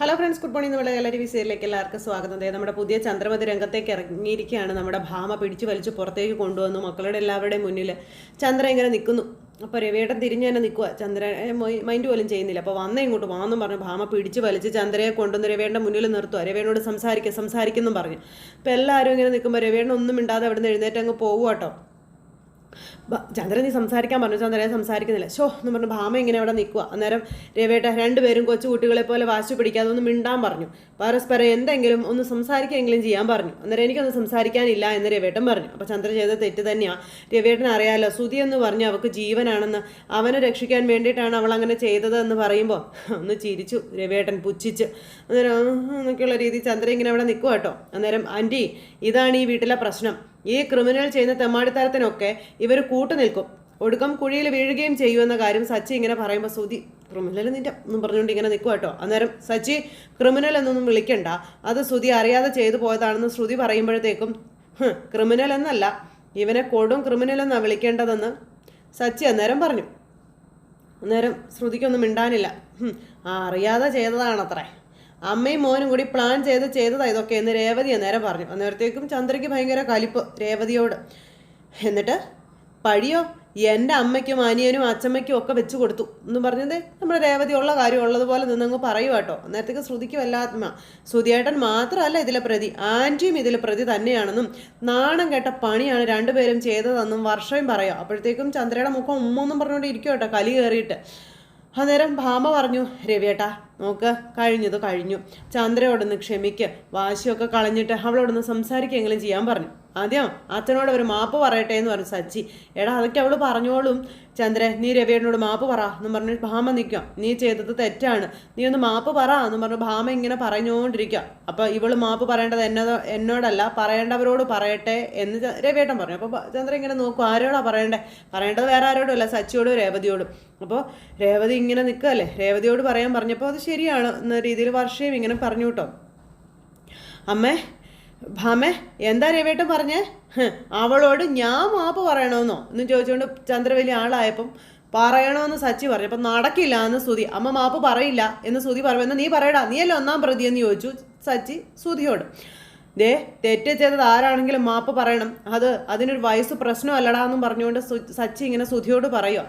Hello friends good morning നമ്മുടെ gallery വിസയിലേക്ക് എല്ലാവർക്കും സ്വാഗതം. നമ്മുടെ പുതിയ ചന്ദ്രമതി രംഗത്തേക്ക് ഇറങ്ങിയിരിക്കുകയാണ്. നമ്മുടെ ഭാമ പിടിച്ചു വലിച്ചു പുറത്തേക്ക് കൊണ്ടുവന്നു. മക്കളുടെ എല്ലാവരുടെയും മുന്നിൽ ചന്ദ്ര ഇങ്ങനെ നിൽക്കുന്നു. അപ്പോൾ രവിയേട്ടൻ തിരിഞ്ഞു തന്നെ നിൽക്കുക ചന്ദ്ര മൈൻഡ് പോലും ചെയ്യുന്നില്ല. അപ്പോൾ വന്നേ ഇങ്ങോട്ട് വാന്നും പറഞ്ഞു. ഭാമ പിടിച്ച് വലിച്ച് ചന്ദ്രയെ കൊണ്ടുവന്ന് രവേണ്ട മുന്നിൽ നിർത്തുക രവേണോട് സംസാരിക്കുക സംസാരിക്കുന്നു പറഞ്ഞു. അപ്പോൾ എല്ലാവരും ഇങ്ങനെ നിൽക്കുമ്പോൾ രവേണ ഒന്നും മിണ്ടാതെ അവിടെ നിന്ന് എഴുന്നേറ്റ് അങ്ങ് പോകുക കേട്ടോ ചന്ദ്രൻ നീ സംസാരിക്കാൻ പറഞ്ഞു ചന്ദ്രൻ സംസാരിക്കുന്നില്ല. ഷോ എന്ന് പറഞ്ഞു ഭാമ ഇങ്ങനെ അവിടെ നിൽക്കുക അന്നേരം രവേട്ട രണ്ടുപേരും കൊച്ചു കുട്ടികളെ പോലെ വാശി പിടിക്കാതെ ഒന്ന് മിണ്ടാൻ പറഞ്ഞു. പരസ്പരം എന്തെങ്കിലും ഒന്ന് സംസാരിക്കുകയെങ്കിലും ചെയ്യാൻ പറഞ്ഞു. അന്നേരം എനിക്കൊന്നും സംസാരിക്കാനില്ല എന്ന് രവേട്ടൻ പറഞ്ഞു. അപ്പോൾ ചന്ദ്രൻ ചെയ്ത തെറ്റ് തന്നെയാണ് രവേട്ടൻ അറിയാലോ സുതി എന്ന് പറഞ്ഞു അവൾക്ക് ജീവനാണെന്ന് അവനെ രക്ഷിക്കാൻ വേണ്ടിയിട്ടാണ് അവൾ അങ്ങനെ ചെയ്തത് എന്ന് പറയുമ്പോൾ ഒന്ന് ചിരിച്ചു രവേട്ടൻ പുച്ഛിച്ച്. അന്നേരം എന്നൊക്കെയുള്ള രീതിയിൽ ചന്ദ്രൻ ഇങ്ങനെ അവിടെ നിൽക്കുക കേട്ടോ. അന്നേരം ആന്റി ഇതാണ് ഈ വീട്ടിലെ പ്രശ്നം. ഈ ക്രിമിനൽ ചെയ്യുന്ന തെമ്മാടിത്തരത്തിനൊക്കെ ഇവർ കൂട്ടുനിൽക്കും ഒടുക്കം കുഴിയിൽ വീഴുകയും ചെയ്യുമെന്ന കാര്യം സച്ചി ഇങ്ങനെ പറയുമ്പോൾ സുതി ക്രിമിനൽ നിന്റെ എന്നും പറഞ്ഞുകൊണ്ട് ഇങ്ങനെ നിൽക്കുക കേട്ടോ അന്നേരം സച്ചി ക്രിമിനൽ എന്നൊന്നും വിളിക്കണ്ട. അത് സുതി അറിയാതെ ചെയ്തു പോയതാണെന്ന് ശ്രുതി പറയുമ്പോഴത്തേക്കും ക്രിമിനൽ എന്നല്ല. ഇവനെ കൊടും ക്രിമിനൽ എന്നാണ് വിളിക്കേണ്ടതെന്ന് സച്ചി അന്നേരം പറഞ്ഞു. അന്നേരം ശ്രുതിക്കൊന്നും മിണ്ടാനില്ല. ആ അറിയാതെ ചെയ്തതാണത്രേ. അമ്മയും മോനും കൂടി പ്ലാൻ ചെയ്ത് ചെയ്തതാ ഇതൊക്കെ എന്ന് രേവതി അന്നേരം പറഞ്ഞു. അന്നേരത്തേക്കും ചന്ദ്രയ്ക്ക് ഭയങ്കര കലിപ്പ് രേവതിയോട്. എന്നിട്ട് പഴിയോ? എന്റെ അമ്മയ്ക്കും അനിയനും അച്ഛമ്മയ്ക്കും ഒക്കെ വെച്ച് കൊടുത്തു. എന്ന് പറഞ്ഞത് നമ്മുടെ രേവതി ഉള്ള കാര്യം ഉള്ളതുപോലെ നിന്നങ്ങ് പറയുക കേട്ടോ. അന്നേരത്തേക്ക് ശ്രുതിക്ക് വല്ലാത്മ ശ്രുതിയേട്ടൻ മാത്രമല്ല ഇതിലെ പ്രതി. ആന്റിയും ഇതിലെ പ്രതി തന്നെയാണെന്നും നാണം കേട്ട പണിയാണ് രണ്ടുപേരും ചെയ്തതെന്നും വർഷവും പറയാം. അപ്പോഴത്തേക്കും ചന്ദ്രയുടെ മുഖം ഉമ്മൊന്നും പറഞ്ഞുകൊണ്ട് ഇരിക്കും കേട്ടോ കലി കയറിയിട്ട്. അന്നേരം ഭാമ പറഞ്ഞു രവിയേട്ടാ നോക്ക് കഴിഞ്ഞത് കഴിഞ്ഞു. ചന്ദ്രയോടൊന്ന് ക്ഷമിക്ക്. വാശിയൊക്കെ കളഞ്ഞിട്ട് അവളോടൊന്ന് സംസാരിക്കെങ്കിലും ചെയ്യാൻ പറഞ്ഞു. ആദ്യം അച്ഛനോട് ഒരു മാപ്പ് പറയട്ടെ എന്ന് പറഞ്ഞു സച്ചി. എടാ അതൊക്കെ അവൾ പറഞ്ഞോളും. ചന്ദ്രൻ നീ രവിയേട്ടനോട് മാപ്പ് പറ എന്ന് പറഞ്ഞ് ഭാമ നിൽക്കാം നീ ചെയ്തത് തെറ്റാണ്. നീ ഒന്ന് മാപ്പ് പറ എന്ന് പറഞ്ഞു ഭാമ ഇങ്ങനെ പറഞ്ഞുകൊണ്ടിരിക്കുക. അപ്പോൾ ഇവൾ മാപ്പ് പറയേണ്ടത് എന്നോ എന്നോടല്ല പറയേണ്ടവരോട് പറയട്ടെ എന്ന് രവിയേട്ടൻ പറഞ്ഞു. അപ്പോൾ ചന്ദ്രൻ ഇങ്ങനെ നോക്കും ആരോടാ പറയണ്ടേ? പറയേണ്ടത് വേറെ ആരോടും അല്ല സച്ചിയോടും രേവതിയോടും. അപ്പോൾ രേവതി ഇങ്ങനെ നിൽക്കുകയല്ലേ? രേവതിയോട് പറയാൻ പറഞ്ഞപ്പോൾ അത് ശരിയാണ് എന്ന രീതിയിൽ വർഷയും ഇങ്ങനെ പറഞ്ഞു കേട്ടോ. അമ്മേ ഭാമേ എന്താ രവേട്ടൻ പറഞ്ഞേ? അവളോട് ഞാൻ മാപ്പ് പറയണമെന്നോ എന്ന് ചോദിച്ചുകൊണ്ട് ചന്ദ്രവലി ആളായപ്പം പറയണമെന്ന് സച്ചി പറഞ്ഞു. അപ്പം നടക്കില്ല എന്ന് സുതി അമ്മ മാപ്പ് പറയില്ല എന്ന് സുതി പറയുമ്പോൾ നീ പറയടാ. നീയല്ലേ ഒന്നാം പ്രതി എന്ന് ചോദിച്ചു സച്ചി സുതിയോട് ദേ തെറ്റ് ചെയ്തത് ആരാണെങ്കിലും മാപ്പ് പറയണം. അത് അതിനൊരു വയസ്സ് പ്രശ്നമല്ലടാ എന്നും പറഞ്ഞുകൊണ്ട് സച്ചി ഇങ്ങനെ സുധിയോട് പറയുക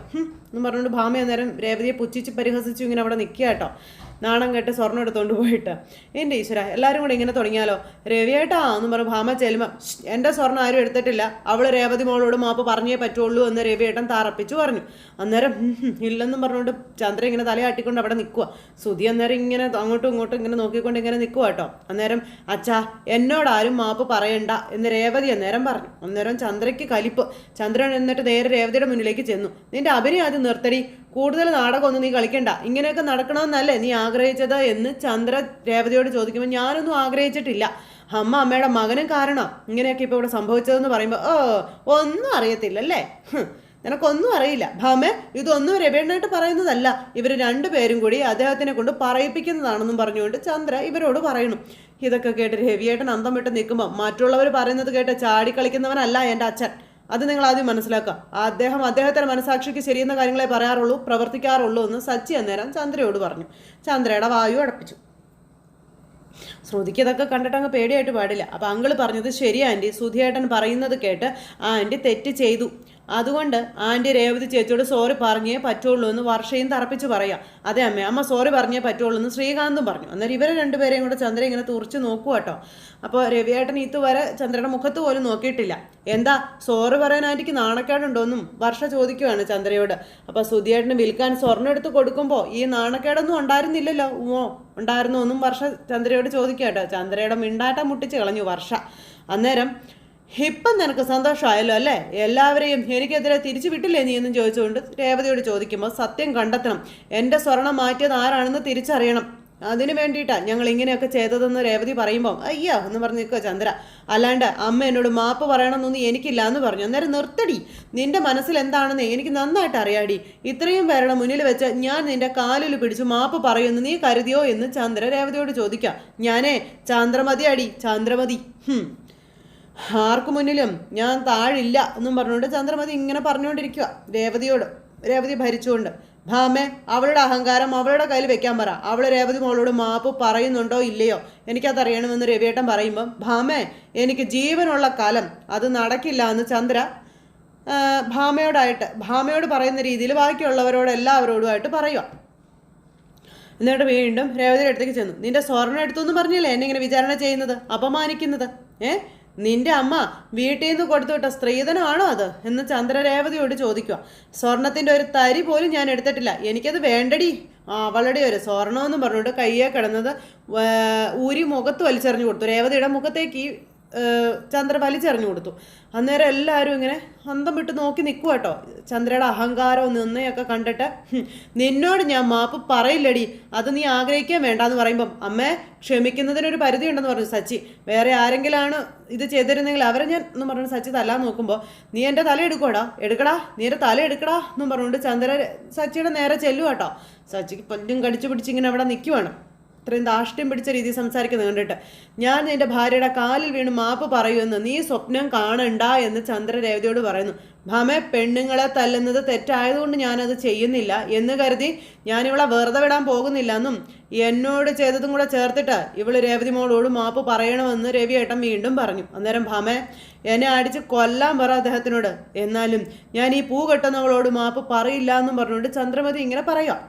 എന്നും പറഞ്ഞുകൊണ്ട് ഭാമ അന്നേരം രേവതിയെ പുച്ഛിച്ച് പരിഹസിച്ചു ഇങ്ങനെ അവിടെ നിൽക്കുക കേട്ടോ. നാണം കെട്ട് സ്വർണം എടുത്തുകൊണ്ട് പോയിട്ട്. എന്റെ ഈശ്വര എല്ലാവരും കൂടെ ഇങ്ങനെ തുടങ്ങിയാലോ? രവിയേട്ടാ എന്ന് പറഞ്ഞ് ഭാമ ചെലുമ എന്റെ സ്വർണം ആരും എടുത്തിട്ടില്ല. അവൾ രേവതി മോളോട് മാപ്പ് പറഞ്ഞേ പറ്റുള്ളൂ എന്ന് രവിയേട്ടൻ താറപ്പിച്ചു പറഞ്ഞു. അന്നേരം "ഉം, ഉം, ഇല്ലെന്നും പറഞ്ഞുകൊണ്ട് ചന്ദ്ര ഇങ്ങനെ തലയാട്ടിക്കൊണ്ട് അവിടെ നിൽക്കുക സുധി അന്നേരം ഇങ്ങനെ അങ്ങോട്ടും ഇങ്ങോട്ടും ഇങ്ങനെ നോക്കിക്കൊണ്ട് ഇങ്ങനെ നിൽക്കുക കേട്ടോ. അന്നേരം അച്ഛാ എന്നോടാരും മാപ്പ് പറയണ്ട എന്ന് രേവതി അന്നേരം പറഞ്ഞു. അന്നേരം ചന്ദ്രയ്ക്ക് കലിപ്പ്. ചന്ദ്രൻ എന്നിട്ട് നേരെ രേവതിയുടെ മുന്നിലേക്ക് ചെന്നു. നിന്റെ അഭിനയം ആദ്യം നിർത്തടി. കൂടുതൽ നാടകമൊന്നും നീ കളിക്കണ്ട. ഇങ്ങനെയൊക്കെ നടക്കണമെന്നല്ലേ നീ ആഗ്രഹിച്ചത് എന്ന് ചന്ദ്ര രേവതിയോട് ചോദിക്കുമ്പോൾ ഞാനൊന്നും ആഗ്രഹിച്ചിട്ടില്ല. അമ്മ അമ്മയുടെ മകനും കാരണം ഇങ്ങനെയൊക്കെ ഇപ്പോൾ ഇവിടെ സംഭവിച്ചതെന്ന് പറയുമ്പോൾ ഓ ഒന്നും അറിയത്തില്ലല്ലേ? നിനക്കൊന്നും അറിയില്ല. ഭാമേ ഇതൊന്നും രവേണ്ണായിട്ട് പറയുന്നതല്ല. ഇവർ രണ്ടുപേരും കൂടി അദ്ദേഹത്തിനെ കൊണ്ട് പറയിപ്പിക്കുന്നതാണെന്നും പറഞ്ഞുകൊണ്ട് ചന്ദ്ര ഇവരോട് പറയുന്നു. ഇതൊക്കെ കേട്ട് രവിയേട്ടൻ അന്തം വിട്ട് നിൽക്കുമ്പോൾ മറ്റുള്ളവർ പറയുന്നത് കേട്ട് ചാടി കളിക്കുന്നവനല്ല എന്റെ അച്ഛൻ. അത് നിങ്ങൾ ആദ്യം മനസ്സിലാക്കുക. അദ്ദേഹം അദ്ദേഹത്തിന്റെ മനസാക്ഷിക്ക് ശരിയെന്ന കാര്യങ്ങളെ പറയാറുള്ളൂ പ്രവർത്തിക്കാറുള്ളൂ എന്ന് സച്ചി അന്നേരം ചന്ദ്രയോട് പറഞ്ഞു. ചന്ദ്രയുടെ വായു അടപ്പിച്ചു. ശ്രുതിക്ക് ഇതൊക്കെ കണ്ടിട്ട് അങ്ങ് പേടിയായിട്ട് പാടില്ല. അപ്പം അങ്കിൾ പറഞ്ഞത് ശരി ആന്റി സുധിയേട്ടൻ പറയുന്നത് കേട്ട് ആ ആന്റി തെറ്റ് ചെയ്തു. അതുകൊണ്ട് ആന്റി രേവതി ചേച്ചിയോട് സോറി പറഞ്ഞേ പറ്റുള്ളൂ എന്ന് വർഷയും തറപ്പിച്ച് പറയാം. അതെ അമ്മ അമ്മ സോറി പറഞ്ഞേ പറ്റുള്ളൂ എന്ന് ശ്രീകാന്തും പറഞ്ഞു. അന്നേരം ഇവരെ രണ്ടുപേരെയും കൂടെ ചന്ദ്ര ഇങ്ങനെ തുറച്ച് നോക്കുക കേട്ടോ. അപ്പോൾ രവിയേട്ടൻ ഇതുവരെ ചന്ദ്രയുടെ മുഖത്ത് പോലും നോക്കിയിട്ടില്ല. എന്താ സോറി പറയാൻ ആന്റിക്ക് നാണക്കേടുണ്ടോന്നും വർഷ ചോദിക്കുകയാണ് ചന്ദ്രയോട്. അപ്പോൾ സുധിയേട്ടന് വിൽക്കാൻ സ്വർണം എടുത്ത് കൊടുക്കുമ്പോൾ ഈ നാണക്കേടൊന്നും ഉണ്ടായിരുന്നില്ലല്ലോ. ഓ ഉണ്ടായിരുന്നു എന്നും വർഷ ചന്ദ്രയോട് ചോദിക്കുക കേട്ടോ. ചന്ദ്രയുടെ മിണ്ടാട്ടം മുട്ടിച്ച് കളഞ്ഞു വർഷ. അന്നേരം ഇപ്പം നിനക്ക് സന്തോഷമായല്ലോ അല്ലേ? എല്ലാവരെയും എനിക്കെതിരെ തിരിച്ചു വിട്ടില്ലേ നീ എന്നും ചോദിച്ചുകൊണ്ട് രേവതിയോട് ചോദിക്കുമ്പോൾ സത്യം കണ്ടെത്തണം. എന്റെ സ്വർണം മാറ്റിയത് ആരാണെന്ന് തിരിച്ചറിയണം. അതിന് വേണ്ടിയിട്ടാണ് ഞങ്ങൾ ഇങ്ങനെയൊക്കെ ചെയ്തതെന്ന് രേവതി പറയുമ്പോൾ അയ്യോ എന്ന് പറഞ്ഞ് നിൽക്കുക ചന്ദ്ര. അല്ലാണ്ട് അമ്മ എന്നോട് മാപ്പ് പറയണമെന്നൊന്നും എനിക്കില്ല എന്ന് പറഞ്ഞു. അന്നേരം നിർത്തടി. നിന്റെ മനസ്സിൽ എന്താണെന്ന് എനിക്ക് നന്നായിട്ട് അറിയാടി. ഇത്രയും പേരുടെ മുന്നിൽ വെച്ച് ഞാൻ നിന്റെ കാലിൽ പിടിച്ചു മാപ്പ് പറയുമെന്ന് നീ കരുതിയോ? എന്ന് ചന്ദ്ര രേവതിയോട് ചോദിക്കാം ഞാനേ ചന്ദ്രമതി. ഹും. ആർക്കു മുന്നിലും ഞാൻ താഴില്ല എന്നും പറഞ്ഞുകൊണ്ട് ചന്ദ്രമതി ഇങ്ങനെ പറഞ്ഞുകൊണ്ടിരിക്കുക രേവതിയോട് രേവതി ഭരിച്ചുകൊണ്ട്. ഭാമേ അവളുടെ അഹങ്കാരം അവളുടെ കയ്യിൽ വെക്കാൻ പറ. അവൾ രേവതി മോളോട് മാപ്പ് പറയുന്നുണ്ടോ ഇല്ലയോ? എനിക്കതറിയണമെന്ന് രവിയേട്ടൻ പറയുമ്പം ഭാമേ എനിക്ക് ജീവനുള്ള കാലം അത് നടക്കില്ല എന്ന് ചന്ദ്ര ഭാമയോടായിട്ട് ഭാമയോട് പറയുന്ന രീതിയിൽ ബാക്കിയുള്ളവരോട് എല്ലാവരോടുമായിട്ട് പറയുക എന്നിട്ട് വീണ്ടും രേവതിയുടെ അടുത്തേക്ക് ചെന്നു. നിന്റെ സ്വർണം എടുത്തു എന്ന് പറഞ്ഞില്ലേ? എന്നെ ഇങ്ങനെ വിചാരണ ചെയ്യുന്നത്? അപമാനിക്കുന്നത്? ഏ? നിന്റെ അമ്മ വീട്ടിൽ നിന്ന് കൊടുത്തു വിട്ട സ്ത്രീധനമാണോ അത്? എന്ന് ചന്ദ്രരേവതിയോട് ചോദിക്കുക. സ്വർണത്തിന്റെ ഒരു തരി പോലും ഞാൻ എടുത്തിട്ടില്ല. എനിക്കത് വേണ്ടടി. അവളുടെ ഒരു സ്വർണമെന്ന് പറഞ്ഞുകൊണ്ട് കയ്യെ കിടന്നത് ഊരി മുഖത്ത് വലിച്ചെറിഞ്ഞു കൊടുത്തു. രേവതിയുടെ മുഖത്തേക്ക് ഈ ചന്ദ്ര വലിച്ചെറിഞ്ഞു കൊടുത്തു. അന്നേരം എല്ലാവരും ഇങ്ങനെ അന്തം വിട്ട് നോക്കി നിൽക്കുക കേട്ടോ ചന്ദ്രയുടെ അഹങ്കാരവും നിന്നയൊക്കെ കണ്ടിട്ട് നിന്നോട് ഞാൻ മാപ്പ് പറയില്ലടി. അത് നീ ആഗ്രഹിക്കാൻ വേണ്ടാന്ന് പറയുമ്പം അമ്മേ ക്ഷമിക്കുന്നതിനൊരു പരിധി ഉണ്ടെന്ന് പറഞ്ഞു സച്ചി. വേറെ ആരെങ്കിലാണ് ഇത് ചെയ്തിരുന്നെങ്കിൽ അവരെ ഞാൻ എന്ന് പറഞ്ഞു സച്ചി തല നോക്കുമ്പോൾ നീ എന്റെ തല എടുക്കുവാടാ? എടുക്കടാ? നീ എന്റെ തല എടുക്കടാ? എന്നും പറഞ്ഞുകൊണ്ട് ചന്ദ്ര സച്ചിയുടെ നേരെ ചെല്ലുക കേട്ടോ സച്ചിക്ക് പല്ലും കടിച്ചു പിടിച്ചിങ്ങനെ അവിടെ നിൽക്കുവാണ് ഇത്രയും ധാഷ്ട്യം പിടിച്ച രീതിയിൽ സംസാരിക്കുന്നത് കണ്ടിട്ട്. ഞാൻ എന്റെ ഭാര്യയുടെ കാലിൽ വീണ് മാപ്പ് പറയുമെന്ന് നീ സ്വപ്നം കാണണ്ട എന്ന് ചന്ദ്രരേവതിയോട് പറയുന്നു. ഭമെ പെണ്ണുങ്ങളെ തല്ലുന്നത് തെറ്റായതുകൊണ്ട് ഞാനത് ചെയ്യുന്നില്ല എന്ന് കരുതി ഞാനിവളെ വെറുതെ വിടാൻ പോകുന്നില്ല എന്നും എന്നോട് ചെയ്തതും കൂടെ ചേർത്തിട്ട് ഇവൾ രേവതി മോളോട് മാപ്പ് പറയണമെന്ന് ഏട്ടൻ വീണ്ടും പറഞ്ഞു. അന്നേരം ഭമെ എന്നെ അടിച്ച് കൊല്ലാൻ പറ അദ്ദേഹത്തിനോട്. എന്നാലും ഞാൻ ഈ പൂ കെട്ടുന്നവളോട് മാപ്പ് പറയില്ല എന്നും പറഞ്ഞുകൊണ്ട് ചന്ദ്രമതി ഇങ്ങനെ പറയാം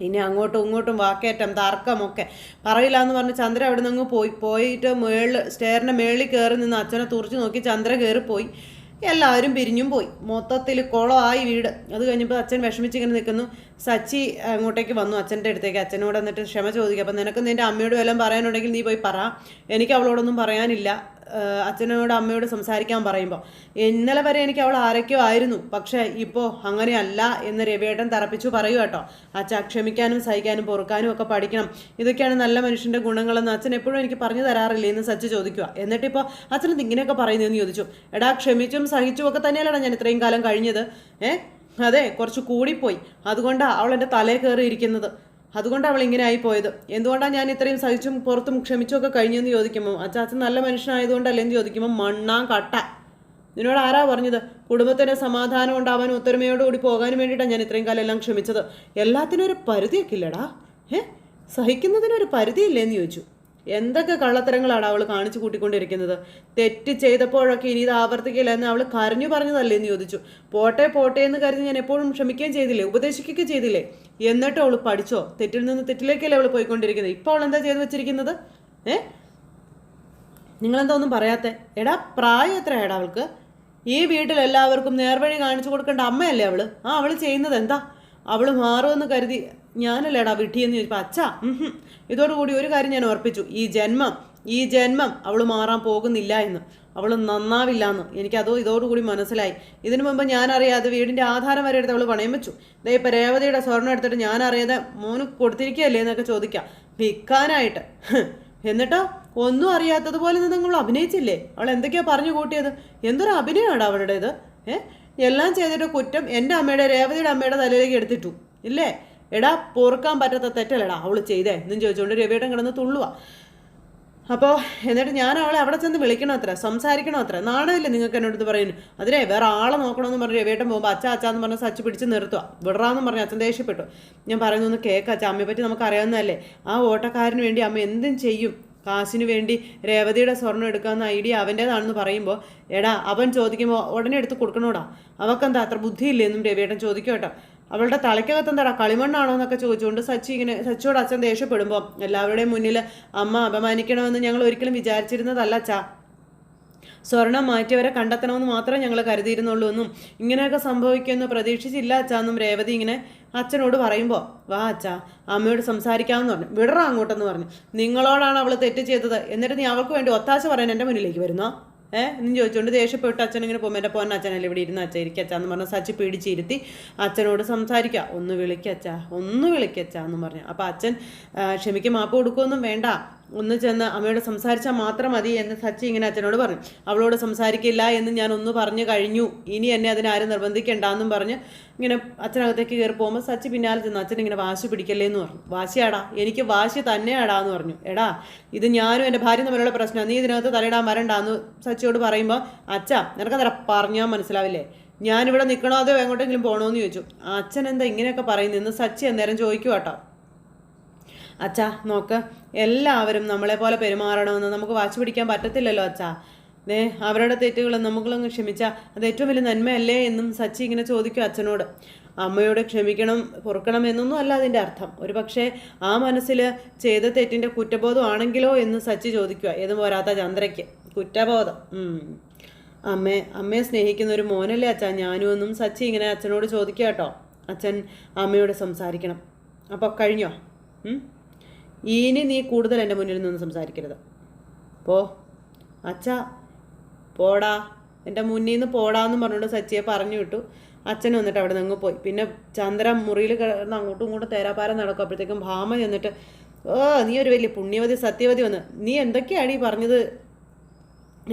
പിന്നെ അങ്ങോട്ടും ഇങ്ങോട്ടും വാക്കേറ്റം തർക്കമൊക്കെ. പറയില്ല എന്ന് പറഞ്ഞ് ചന്ദ്ര അവിടെ നിന്ന് പോയി. പോയിട്ട് മേളിൽ സ്റ്റെയറിന്റെ മേളിൽ കയറി നിന്ന് അച്ഛനെ തുറച്ച് നോക്കി ചന്ദ്ര കയറിപ്പോയി പോയി എല്ലാവരും പിരിഞ്ഞും പോയി. മൊത്തത്തിൽ കുളമായി വീട്. അത് കഴിഞ്ഞപ്പോൾ അച്ഛൻ വിഷമിച്ചിങ്ങനെ നിൽക്കുന്നു സച്ചി അങ്ങോട്ടേക്ക് വന്നു അച്ഛന്റെ അടുത്തേക്ക്. അച്ഛനോട് എന്നിട്ട് ക്ഷമ ചോദിക്കുക അപ്പം നിനക്ക് നിന്റെ അമ്മയോട് വല്ലതും പറയാനുണ്ടെങ്കിൽ നീ പോയി പറ. എനിക്ക് അവളോടൊന്നും പറയാനില്ല. അച്ഛനോട് അമ്മയോട് സംസാരിക്കാൻ പറയുമ്പോൾ ഇന്നലെ വരെ എനിക്ക് അവൾ ആരൊക്കെയോ ആയിരുന്നു പക്ഷേ ഇപ്പോൾ അങ്ങനെയല്ല എന്ന് രവിയേട്ടൻ തറപ്പിച്ചു പറയൂ കേട്ടോ. അച്ഛ ക്ഷമിക്കാനും സഹിക്കാനും പൊറുക്കാനും ഒക്കെ പഠിക്കണം. ഇതൊക്കെയാണ് നല്ല മനുഷ്യന്റെ ഗുണങ്ങളെന്ന് അച്ഛൻ എപ്പോഴും എനിക്ക് പറഞ്ഞു തരാറില്ലേ? എന്ന് സച്ച് ചോദിക്കുക. എന്നിട്ടിപ്പോൾ അച്ഛൻ ഇത് ഇങ്ങനെയൊക്കെ പറയുന്നതെന്ന് ചോദിച്ചു. എടാ ക്ഷമിച്ചും സഹിച്ചും ഒക്കെ തന്നെയല്ലടാ ഞാൻ ഇത്രയും കാലം കഴിഞ്ഞത്? ഏ അതെ കുറച്ച് കൂടിപ്പോയി. അതുകൊണ്ടാണ് അവൾ എന്റെ തലയിൽ കയറി ഇരിക്കുന്നത് അതുകൊണ്ടാണ് അവൾ ഇങ്ങനെ ആയി പോയത് എന്തുകൊണ്ടാണ് ഞാൻ ഇത്രയും സഹിച്ചും പുറത്തും ക്ഷമിച്ചൊക്കെ കഴിഞ്ഞെന്ന് ചോദിക്കുമ്പോൾ അച്ഛൻ നല്ല മനുഷ്യനായതുകൊണ്ടല്ലേ എന്ന് ചോദിക്കുമ്പോൾ മണ്ണാം കട്ട. നിന്നോട് ആരാ പറഞ്ഞത്? കുടുംബത്തിന് സമാധാനം ഉണ്ടാവാനും ഒത്തൊരുമയോടുകൂടി പോകാനും വേണ്ടിയിട്ടാണ് ഞാൻ ഇത്രയും കാലം എല്ലാം ക്ഷമിച്ചത്. എല്ലാത്തിനും ഒരു പരിധിയൊക്കെ ഇല്ലടാ. ഏ സഹിക്കുന്നതിനൊരു പരിധിയില്ലേ എന്ന് ചോദിച്ചു. എന്തൊക്കെ കള്ളത്തരങ്ങളാണ് അവൾ കാണിച്ചു കൂട്ടിക്കൊണ്ടിരിക്കുന്നത്? തെറ്റ് ചെയ്തപ്പോഴൊക്കെ ഇനി ഇത് ആവർത്തിക്കില്ല എന്ന് അവൾ കരഞ്ഞു പറഞ്ഞതല്ലേ എന്ന് ചോദിച്ചു. പോട്ടെ പോട്ടെ എന്ന് കരുതി ഞാൻ എപ്പോഴും ക്ഷമിക്കുകയും ചെയ്തില്ലേ? ഉപദേശിക്കുകയൊക്കെ ചെയ്തില്ലേ? എന്നിട്ട് അവൾ പഠിച്ചോ? തെറ്റിൽ നിന്ന് തെറ്റിലേക്കല്ലേ അവൾ പോയിക്കൊണ്ടിരിക്കുന്നത്? ഇപ്പോൾ അവൾ എന്താ ചെയ്തു വെച്ചിരിക്കുന്നത്? ഏ? നിങ്ങളെന്താ ഒന്നും പറയാത്തേ? എടാ പ്രായം എത്രയാടാ അവൾക്ക്? ഈ വീട്ടിൽ എല്ലാവർക്കും നേർവഴി കാണിച്ചു കൊടുക്കേണ്ട അമ്മയല്ലേ അവൾ? ആ അവൾ ചെയ്യുന്നത് എന്താ? അവൾ മാറുമെന്ന് കരുതി ഞാനല്ലേടാ വിട്ടിയെന്ന് ചോദിച്ചപ്പോൾ അച്ഛ. ഇതോടുകൂടി ഒരു കാര്യം ഞാൻ ഓർപ്പിച്ചു ഈ ജന്മം ഈ ജന്മം അവൾ മാറാൻ പോകുന്നില്ല എന്ന്. അവൾ നന്നാവില്ല എന്ന് എനിക്കതോ ഇതോടുകൂടി മനസ്സിലായി. ഇതിനു മുമ്പ് ഞാൻ അറിയാതെ വീടിന്റെ ആധാരം വരെ എടുത്ത് അവൾ പണയം വെച്ചു. ദേ ഇപ്പം രേവതിയുടെ സ്വർണം എടുത്തിട്ട് ഞാൻ അറിയാതെ മോന് കൊടുത്തിരിക്കുകയല്ലേ എന്നൊക്കെ ചോദിക്കാം. വിൽക്കാനായിട്ട്. എന്നിട്ടോ? ഒന്നും അറിയാത്തതുപോലെ നിങ്ങൾ അഭിനയിച്ചില്ലേ? അവൾ എന്തൊക്കെയാ പറഞ്ഞു കൂട്ടിയത്? എന്തൊരു അഭിനയമാണ് അവളുടേത്? ഏ? എല്ലാം ചെയ്തിട്ട് കുറ്റം എന്റെ അമ്മയുടെ രേവതിയുടെ അമ്മയുടെ തലയിലേക്ക് എടുത്തിട്ടു. ഇല്ലേ? എടാ പൊറുക്കാൻ പറ്റാത്ത തെറ്റല്ലടാ അവൾ ചെയ്തേ. എന്നും ചോദിച്ചുകൊണ്ട് രവിയേട്ടൻ കിടന്ന് തുള്ളുക അപ്പോൾ എന്നിട്ട് ഞാൻ അവളെ അവിടെ ചെന്ന് വിളിക്കണം അത്ര സംസാരിക്കണം അത്ര. നാണമില്ലേ നിങ്ങൾക്ക് എന്നോട് പറയുന്നു അതിനെ വേറെ ആളെ നോക്കണമെന്ന് പറഞ്ഞ് രവിയേട്ടൻ പോകുമ്പോൾ അച്ഛ അച്ഛാന്ന് പറഞ്ഞ് സച്ച് പിടിച്ച് നിർത്തുക വിടറാന്ന് പറഞ്ഞ് അച്ഛൻ ദേഷ്യപ്പെട്ടു. ഞാൻ പറയുന്നൊന്ന് കേൾക്കാം അച്ഛ അമ്മയെ പറ്റി നമുക്ക് അറിയാവുന്നതല്ലേ? ആ ഓട്ടക്കാരന് വേണ്ടി അമ്മ എന്തും ചെയ്യും. കാശിന് വേണ്ടി രേവതിയുടെ സ്വർണം എടുക്കാവുന്ന ഐഡിയ അവന്റേതാണെന്ന് പറയുമ്പോൾ എടാ അവൻ ചോദിക്കുമ്പോൾ ഉടനെ എടുത്ത് കൊടുക്കണോടാ? അവക്കെന്താ അത്ര ബുദ്ധിയില്ലെന്നും രവിയേട്ടൻ ചോദിക്കും കേട്ടോ. അവളുടെ തലയ്ക്കകത്ത് എന്താടാ കളിമണ്ണാണോ എന്നൊക്കെ ചോദിച്ചുകൊണ്ട് സച്ചി ഇങ്ങനെ സച്ചിയോട് അച്ഛൻ ദേഷ്യപ്പെടുമ്പോൾ എല്ലാവരുടെയും മുന്നിൽ അമ്മ അപമാനിക്കണമെന്ന് ഞങ്ങൾ ഒരിക്കലും വിചാരിച്ചിരുന്നതല്ല അച്ഛാ. സ്വർണം മാറ്റിയവരെ കണ്ടെത്തണമെന്ന് മാത്രമേ ഞങ്ങൾ കരുതിയിരുന്നുള്ളൂ എന്നും ഇങ്ങനെയൊക്കെ സംഭവിക്കുമെന്ന് പ്രതീക്ഷിച്ചില്ല അച്ഛാന്നും രേവതി ഇങ്ങനെ അച്ഛനോട് പറയുമ്പോൾ വാ അച്ഛാ അമ്മയോട് സംസാരിക്കാമെന്ന് പറഞ്ഞു. വിടറ അങ്ങോട്ടെന്ന് പറഞ്ഞു. നിങ്ങളോടാണ് അവൾ തെറ്റ് ചെയ്തത്. എന്നിട്ട് നീ അവൾക്ക് വേണ്ടി ഒത്താശ പറയാൻ എന്റെ മുന്നിലേക്ക് വരുന്നോ? ഏഹ് എന്ന് ചോദിച്ചുകൊണ്ട് ദേഷ്യപ്പെട്ട് അച്ഛൻ ഇങ്ങനെ പോകുമ്പോൾ എന്റെ പോന്ന അച്ഛനല്ലേ ഇവിടെ ഇരുന്ന് അച്ഛൻ ഇരിക്കുക അച്ഛാന്ന് പറഞ്ഞ സച്ചി പിടിച്ചിരുത്തി അച്ഛനോട് സംസാരിക്കുക ഒന്ന് വിളിക്കച്ചാ ഒന്ന് വിളിക്കച്ചാ എന്ന് പറഞ്ഞു. അപ്പോൾ അച്ഛൻ ക്ഷമിക്ക് മാപ്പ് കൊടുക്കുമൊന്നും വേണ്ട. ഒന്ന് ചെന്ന് അമ്മയോട് സംസാരിച്ചാൽ മാത്രം മതി എന്ന് സച്ചി ഇങ്ങനെ അച്ഛനോട് പറഞ്ഞു. അവളോട് സംസാരിക്കില്ല എന്ന് ഞാൻ ഒന്ന് പറഞ്ഞു കഴിഞ്ഞു. ഇനി എന്നെ അതിനാരും നിർബന്ധിക്കണ്ടെന്നും പറഞ്ഞ് ഇങ്ങനെ അച്ഛനകത്തേക്ക് കയറി പോകുമ്പോൾ സച്ചി പിന്നാലെ ചെന്ന്. അച്ഛൻ ഇങ്ങനെ വാശി പിടിക്കല്ലേ എന്ന് പറഞ്ഞു. വാശിയാടാ. എനിക്ക് വാശി തന്നെയാടാ എന്ന് പറഞ്ഞു. എടാ ഇത് ഞാനും എന്റെ ഭാര്യ തമ്മിലുള്ള പ്രശ്നമാണ് നീ ഇതിനകത്ത് തലയിടാൻ വരണ്ടാന്ന് സച്ചിയോട് പറയുമ്പോൾ അച്ഛ നിനക്കതറ പറഞ്ഞാൽ മനസ്സിലാവില്ലേ? ഞാനിവിടെ നിൽക്കണോ അതോ എങ്ങോട്ടെങ്കിലും പോകണോന്ന് ചോദിച്ചു. അച്ഛൻ എന്താ ഇങ്ങനെയൊക്കെ പറയുന്നത് സച്ചി അന്നേരം ചോദിക്കും കേട്ടോ അച്ഛാ നോക്ക് എല്ലാവരും നമ്മളെ പോലെ പെരുമാറണമെന്ന് നമുക്ക് വാച്ച് പിടിക്കാൻ പറ്റത്തില്ലല്ലോ അച്ഛാ. ദേ അവരുടെ തെറ്റുകൾ നമുക്കുള്ളങ്ങ് ക്ഷമിച്ച. അത് ഏറ്റവും വലിയ നന്മയല്ലേ എന്നും സച്ചി ഇങ്ങനെ ചോദിക്കും അച്ഛനോട്. അമ്മയോട് ക്ഷമിക്കണം പൊറുക്കണം എന്നൊന്നും അല്ല അതിന്റെ അർത്ഥം. ഒരു പക്ഷേ ആ മനസ്സിൽ ചെയ്ത തെറ്റിന്റെ കുറ്റബോധമാണെങ്കിലോ എന്ന് സച്ചി ചോദിക്കുക ഏതും പോരാത്ത ചന്ദ്രയ്ക്ക്. കുറ്റബോധം. അമ്മേ അമ്മയെ സ്നേഹിക്കുന്ന ഒരു മോനല്ലേ അച്ഛാ. ഞാനും എന്നും സച്ചി ഇങ്ങനെ അച്ഛനോട് ചോദിക്കുക കേട്ടോ. അച്ഛൻ അമ്മയോട് സംസാരിക്കണം. അപ്പോൾ കഴിഞ്ഞോ? ഇനി നീ കൂടുതൽ എന്റെ മുന്നിൽ നിന്ന് സംസാരിക്കരുത്. പോ. അച്ഛാ പോടാ. എന്റെ മുന്നിൽ നിന്ന് പോടാന്ന് പറഞ്ഞുകൊണ്ട് സച്ചിയെ പറഞ്ഞു വിട്ടു. അച്ഛൻ വന്നിട്ട് അവിടെ നിന്ന് പോയി. പിന്നെ ചന്ദ്ര മുറിയിൽ കിടന്ന് അങ്ങോട്ടും ഇങ്ങോട്ടും തേരാപ്പാരം നടക്കും. അപ്പോഴത്തേക്കും ഭാമ ചെന്നിട്ട് ഓ നീ ഒരു വലിയ പുണ്യവതി സത്യവതി വന്ന്. നീ എന്തൊക്കെയാണ് ഈ പറഞ്ഞത്?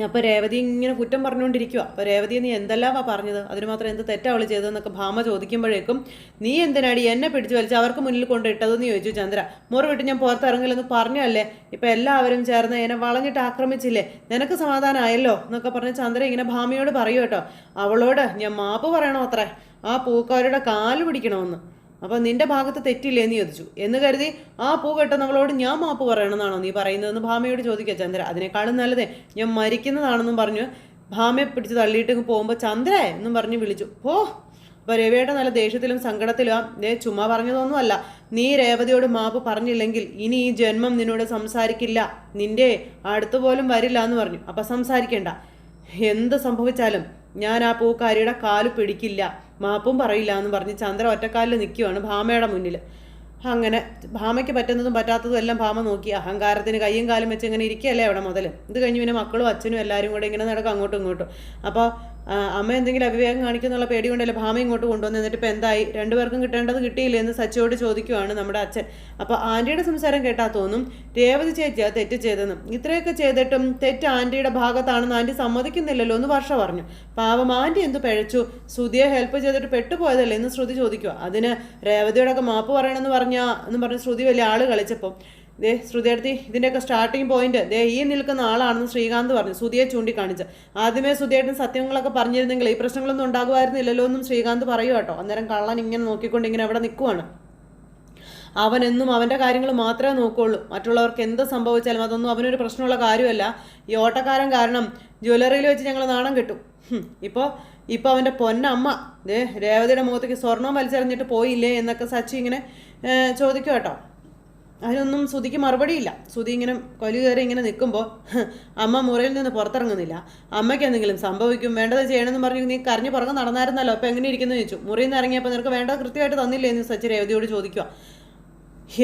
അപ്പോൾ രേവതി ഇങ്ങനെ കുറ്റം പറഞ്ഞുകൊണ്ടിരിക്കുക അപ്പോൾ രേവതി നീ എന്തെല്ലാമാ പറഞ്ഞത്? അതിന് മാത്രം എന്ത് തെറ്റാ അവൾ ചെയ്തതെന്നൊക്കെ ഭാമ ചോദിക്കുമ്പോഴേക്കും നീ എന്തിനാടി എന്നെ പിടിച്ചു വലിച്ച് അവർക്ക് മുന്നിൽ കൊണ്ട് ഇട്ടതെന്ന് ചോദിച്ചു ചന്ദ്ര. മുറി വിട്ട് ഞാൻ പുറത്തിറങ്ങില്ലെന്ന് പറഞ്ഞല്ലേ ഇപ്പം എല്ലാവരും ചേർന്ന് എന്നെ വളഞ്ഞിട്ട് ആക്രമിച്ചില്ലേ? നിനക്ക് സമാധാനമായല്ലോ എന്നൊക്കെ പറഞ്ഞ് ചന്ദ്ര ഇങ്ങനെ ഭാമയോട് പറയൂ കേട്ടോ. അവളോട് ഞാൻ മാപ്പ് പറയണോ അത്രേ? ആ പൂക്കാരുടെ കാൽ പിടിക്കണമെന്ന്. അപ്പോൾ നിന്റെ ഭാഗത്ത് തെറ്റില്ലേ എന്ന് ചോദിച്ചു. എന്ന് കരുതി ആ പൂ കെട്ടുന്നവളോട് ഞാൻ മാപ്പ് പറയണമെന്നാണോ നീ പറയുന്നതെന്ന് ഭാമയോട് ചോദിക്കുക ചന്ദ്ര. അതിനേക്കാളും നല്ലതേ ഞാൻ മരിക്കുന്നതാണെന്നും പറഞ്ഞു ഭാമയെ പിടിച്ച് തള്ളിയിട്ട് പോകുമ്പോൾ ചന്ദ്ര എന്നും പറഞ്ഞ് വിളിച്ചു. ഓ അപ്പോൾ രവിയുടെ നല്ല ദേഷ്യത്തിലും സങ്കടത്തിലും ദേ ചുമ്മാ പറഞ്ഞതൊന്നുമല്ല നീ രേവതിയോട് മാപ്പ് പറഞ്ഞില്ലെങ്കിൽ ഇനി ഈ ജന്മം നിന്നോട് സംസാരിക്കില്ല. നിന്റെ അടുത്ത് പോലും വരില്ല എന്ന് പറഞ്ഞു. അപ്പം സംസാരിക്കേണ്ട. എന്ത് സംഭവിച്ചാലും ഞാൻ ആ പൂക്കാരിയുടെ കാൽ പിടിക്കില്ല. മാപ്പും പറയില്ല എന്ന് പറഞ്ഞ് ചന്ദ്ര ഒറ്റക്കാലിൽ നിൽക്കുവാണ് ഭാമയുടെ മുന്നിൽ. അങ്ങനെ ഭാമയ്ക്ക് പറ്റുന്നതും പറ്റാത്തതും എല്ലാം ഭാമ നോക്കി. അഹങ്കാരത്തിന് കയ്യും കാലും വെച്ച് ഇങ്ങനെ ഇരിക്കുകയല്ലേ അവിടെ മുതൽ ഇത് കഴിഞ്ഞ് പിന്നെ മക്കളും അച്ഛനും എല്ലാവരും കൂടെ ഇങ്ങനെ നടക്കും അങ്ങോട്ടും ഇങ്ങോട്ടും. അപ്പോൾ അമ്മ എന്തെങ്കിലും അവിവേകം കാണിക്കുന്നുള്ള പേടി കൊണ്ടല്ലേ ഭാമ ഇങ്ങോട്ട് കൊണ്ടുവന്ന് എന്നിട്ട് ഇപ്പം എന്തായി? രണ്ടുപേർക്കും കിട്ടേണ്ടത് കിട്ടിയില്ലേ എന്ന് സച്ചിയോട് ചോദിക്കുവാണ് നമ്മുടെ അച്ഛൻ. അപ്പോൾ ആന്റിയുടെ സംസാരം കേട്ടാൽ തോന്നും രേവതി ചേച്ചിയാ തെറ്റ് ചെയ്തെന്നും ഇത്രയൊക്കെ ചെയ്തിട്ടും തെറ്റ് ആന്റിയുടെ ഭാഗത്താണെന്ന് ആന്റി സമ്മതിക്കുന്നില്ലല്ലോ എന്ന് വർഷ പറഞ്ഞു. പാവം ആന്റി എന്ത് പിഴച്ചു? ശ്രുതിയെ ഹെൽപ്പ് ചെയ്തിട്ട് പെട്ടുപോയതല്ലേ എന്ന് ശ്രുതി ചോദിക്കുക അതിന് രേവതിയോടൊക്കെ മാപ്പ് പറയണമെന്ന് പറഞ്ഞാൽ എന്ന് പറഞ്ഞ് ശ്രുതി വലിയ ആൾ കളിച്ചപ്പോൾ ദേ ശ്രുതിയെടുത്തി ഇതിന്റെയൊക്കെ സ്റ്റാർട്ടിങ് പോയിന്റ് ദേ ഈ നിൽക്കുന്ന ആളാണെന്ന് ശ്രീകാന്ത് പറഞ്ഞു. സുതിയെ ചൂണ്ടിക്കാണിച്ച്. ആദ്യമേ സുതിയേട്ടൻ സത്യങ്ങളൊക്കെ പറഞ്ഞിരുന്നെങ്കിൽ ഈ പ്രശ്നങ്ങളൊന്നും ഉണ്ടാകുമായിരുന്നില്ലല്ലോ എന്നും ശ്രീകാന്ത് പറയൂ കേട്ടോ. അന്നേരം കള്ളൻ ഇങ്ങനെ നോക്കിക്കൊണ്ട് ഇങ്ങനെ അവിടെ നിൽക്കുവാണ്. അവൻ എന്നും അവന്റെ കാര്യങ്ങൾ മാത്രമേ നോക്കുകയുള്ളൂ മറ്റുള്ളവർക്ക് എന്ത് സംഭവിച്ചാലും അതൊന്നും അവനൊരു പ്രശ്നമുള്ള കാര്യമല്ല. ഈ ഓട്ടക്കാരൻ കാരണം ജ്വല്ലറിയിൽ വെച്ച് ഞങ്ങൾ നാണം കിട്ടും. ഇപ്പോൾ ഇപ്പോൾ അവന്റെ പൊന്നമ്മ ദേ രേവതിയുടെ മുഖത്തേക്ക് സ്വർണം വലിച്ചെറിഞ്ഞിട്ട് പോയില്ലേ എന്നൊക്കെ സച്ചി ഇങ്ങനെ ചോദിക്കും കേട്ടോ. അതിനൊന്നും സുതിക്ക് മറുപടിയില്ല. സുതി ഇങ്ങനെ കൊലി കയറി ഇങ്ങനെ നിൽക്കുമ്പോൾ അമ്മ മുറിയിൽ നിന്ന് പുറത്തിറങ്ങുന്നില്ല. അമ്മയ്ക്ക് എന്തെങ്കിലും സംഭവിക്കും വേണ്ടത് ചെയ്യണമെന്ന് പറഞ്ഞു നീ കരഞ്ഞു പുറകെ നടന്നായിരുന്നല്ലോ അപ്പോൾ എങ്ങനെ ഇരിക്കുന്നു ചോദിച്ചു. മുറിയിൽ നിന്ന് ഇറങ്ങിയപ്പോൾ നിനക്ക് വേണ്ടത് കൃത്യമായിട്ട് തന്നില്ലേ എന്ന് സച്ചി രേവതിയോട് ചോദിക്കുക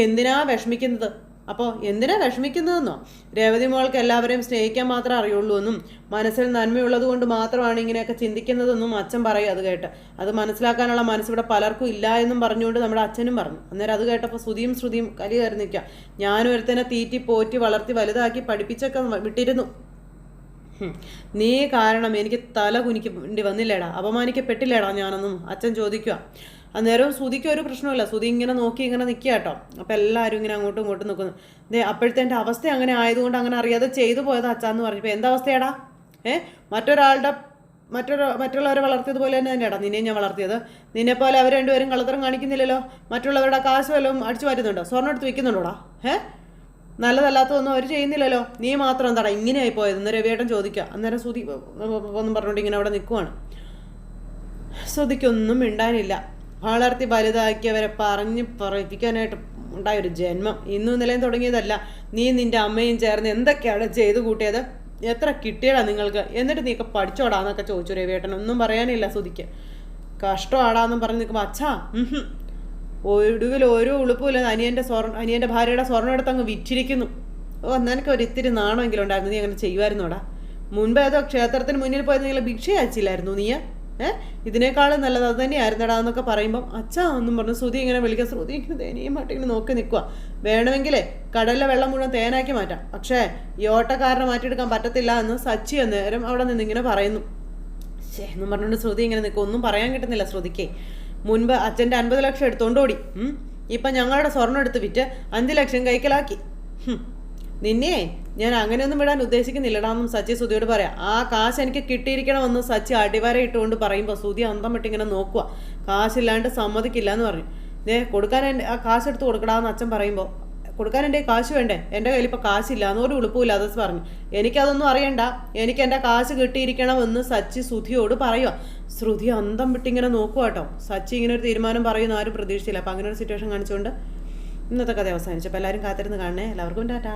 എന്തിനാ വിഷമിക്കുന്നത്? അപ്പോൾ എന്തിനാ വിഷമിക്കുന്നതെന്നോ? രേവതി മോൾക്ക് എല്ലാവരെയും സ്നേഹിക്കാൻ മാത്രമേ അറിയുള്ളൂ എന്നും മനസ്സിൽ നന്മയുള്ളത് കൊണ്ട് മാത്രമാണ് ഇങ്ങനെയൊക്കെ ചിന്തിക്കുന്നതെന്നും അച്ഛൻ പറയും അത് കേട്ട്. അത് മനസ്സിലാക്കാനുള്ള മനസ്സിവിടെ പലർക്കും ഇല്ല എന്നും പറഞ്ഞുകൊണ്ട് നമ്മുടെ അച്ഛനും പറഞ്ഞു. അന്നേരം അത് കേട്ടപ്പോൾ ശ്രുതിയും ശ്രുതിയും കലി കയറി നിൽക്കുക. ഞാനും ഒരുത്തനെ തീറ്റി പോറ്റി വളർത്തി വലുതാക്കി പഠിപ്പിച്ചൊക്കെ വിട്ടിരുന്നു. നീ കാരണം എനിക്ക് തല കുനിക്കേണ്ടി വന്നില്ലേടാ. അപമാനിക്കപ്പെട്ടില്ലേടാ ഞാനൊന്നും അച്ഛൻ ചോദിക്കുക. അന്നേരം സുതിക്ക് ഒരു പ്രശ്നമില്ല സുതി ഇങ്ങനെ നോക്കി ഇങ്ങനെ നിൽക്കുക കേട്ടോ. അപ്പം എല്ലാവരും ഇങ്ങനെ അങ്ങോട്ടും ഇങ്ങോട്ടും നിൽക്കുന്നു. ദേ അപ്പോഴത്തെ എന്റെ അവസ്ഥ അങ്ങനെ ആയതുകൊണ്ട് അങ്ങനെ അറിയാതെ ചെയ്തു പോയത് അച്ഛാന്ന് പറഞ്ഞപ്പോൾ എന്താ അവസ്ഥയാടാ ഏ? മറ്റൊരാളുടെ മറ്റൊരു മറ്റുള്ളവരെ വളർത്തിയതുപോലെ തന്നെ തന്നെയാടാ നിന്നെയും ഞാൻ വളർത്തിയത്. നിന്നെപ്പോലെ അവർ രണ്ടുപേരും കള്ളത്തരം കാണിക്കുന്നില്ലല്ലോ? മറ്റുള്ളവരുടെ കാശ് വല്ലതും അടിച്ചു മാറ്റുന്നുണ്ടോ സ്വർണം എടുത്ത് വിൽക്കുന്നുണ്ടോടാ ഏ? നല്ലതല്ലാത്തതൊന്നും അവർ ചെയ്യുന്നില്ലല്ലോ? നീ മാത്രം എന്താടാ ഇങ്ങനെയായി പോയത്? എന്ന് രവിയേട്ടൻ ചോദിക്കുക. അന്നേരം ശ്രുതി ഒന്നും പറഞ്ഞുകൊണ്ട് ഇങ്ങനെ അവിടെ നിൽക്കുവാണ്. ശ്രുതിക്കൊന്നും മിണ്ടാനില്ല. വളർത്തി വലുതാക്കിയവരെ പറഞ്ഞ് പറയിപ്പിക്കാനായിട്ട് ഉണ്ടായൊരു ജന്മം. ഇന്നും നിലയും തുടങ്ങിയതല്ല. നീ നിന്റെ അമ്മയും ചേർന്ന് എന്തൊക്കെയാണ് ചെയ്തു കൂട്ടിയത്? എത്ര കിട്ടിയടാ നിങ്ങൾക്ക്? എന്നിട്ട് നീക്കെ പഠിച്ചോടാന്നൊക്കെ ചോദിച്ചു രവിയേട്ടൻ. ഒന്നും പറയാനില്ല ശ്രുതിക്ക്. കഷ്ടമാടാന്നും പറഞ്ഞ് നിൽക്കുമ്പോൾ അച്ഛാ. ഒടുവിൽ ഓരോ ഉളുപ്പുമില്ല. അനിയന്റെ സ്വർണ അനിയന്റെ ഭാര്യയുടെ സ്വർണം എടുത്ത് അങ്ങ് വിറ്റിരിക്കുന്നു. ഓ നിനക്ക് ഒരു ഇത്തിരി നാണമെങ്കിലും ഉണ്ടായിരുന്നു. നീ അങ്ങനെ ചെയ്യുമായിരുന്നോടാ? മുൻപ് ഏതോ ക്ഷേത്രത്തിന് മുന്നിൽ പോയത് നിങ്ങൾ ഭിക്ഷ അയച്ചില്ലായിരുന്നു നീ ഏ? ഇതിനേക്കാളും നല്ലത് അത് തന്നെയായിരുന്നടാ എന്നൊക്കെ പറയുമ്പം അച്ഛാ എന്നും പറഞ്ഞു. ശ്രുതി ഇങ്ങനെ വിളിക്കുക. ശ്രുതി ഇങ്ങനെ ദയനീയമായിട്ട് ഇങ്ങനെ നോക്കി നിൽക്കുക. വേണമെങ്കിലേ കടലിലെ വെള്ളം മുഴുവൻ തേനാക്കി മാറ്റാം. പക്ഷേ ഈ ഓട്ടക്കാരനെ മാറ്റിയെടുക്കാൻ പറ്റത്തില്ല എന്ന് സച്ചി അന്നേരം അവിടെ നിന്ന് ഇങ്ങനെ പറയുന്നു. ശേ എന്നും പറഞ്ഞുകൊണ്ട് ശ്രുതി ഇങ്ങനെ നിൽക്കും ഒന്നും പറയാൻ കിട്ടുന്നില്ല ശ്രുതിക്ക്. മുൻപ് അച്ഛന്റെ അൻപത് ലക്ഷം എടുത്തോണ്ട് ഓടി. ഇപ്പം ഞങ്ങളുടെ സ്വർണം എടുത്ത് വിറ്റ് അഞ്ച് ലക്ഷം കൈക്കലാക്കി. നിന്നെ ഞാൻ അങ്ങനെയൊന്നും വിടാൻ ഉദ്ദേശിക്കുന്നില്ലടാന്നും സച്ചി സുധിയോട് പറയാം. ആ കാശ് എനിക്ക് കിട്ടിയിരിക്കണമെന്ന് സച്ചി അടിവര ഇട്ടുകൊണ്ട് പറയുമ്പോൾ സുധി അന്തം വിട്ടിങ്ങനെ നോക്കുക കാശില്ലാണ്ട് സമ്മതിക്കില്ല എന്ന് പറഞ്ഞു. ദേ കൊടുക്കാൻ എന്റെ ആ കാശ് എടുത്ത് കൊടുക്കടാന്ന് അച്ഛൻ പറയുമ്പോൾ കൊടുക്കാൻ എന്റെ കാശ് വേണ്ടേ? എന്റെ കയ്യിൽ ഇപ്പോൾ കാശില്ല എന്നൊരു ഉളുപ്പില്ല അതസ് പറഞ്ഞു. എനിക്കതൊന്നും അറിയണ്ട. എനിക്ക് എന്റെ കാശ് കിട്ടിയിരിക്കണമെന്ന് സച്ചി സുധിയോട് പറയുക ശ്രുതി അന്തം വിട്ടിങ്ങനെ നോക്കുക കേട്ടോ. സച്ചി ഇങ്ങനെ ഒരു തീരുമാനം പറയുന്ന ആരും പ്രതീക്ഷിച്ചില്ല. അപ്പം അങ്ങനെ ഒരു സിറ്റുവേഷൻ കാണിച്ചുകൊണ്ട് ഇന്നത്തെ കഥ അവസാനിച്ചു. അപ്പോൾ എല്ലാവരും കാത്തിരുന്ന് കാണണേ. എല്ലാവർക്കും ടാറ്റാ.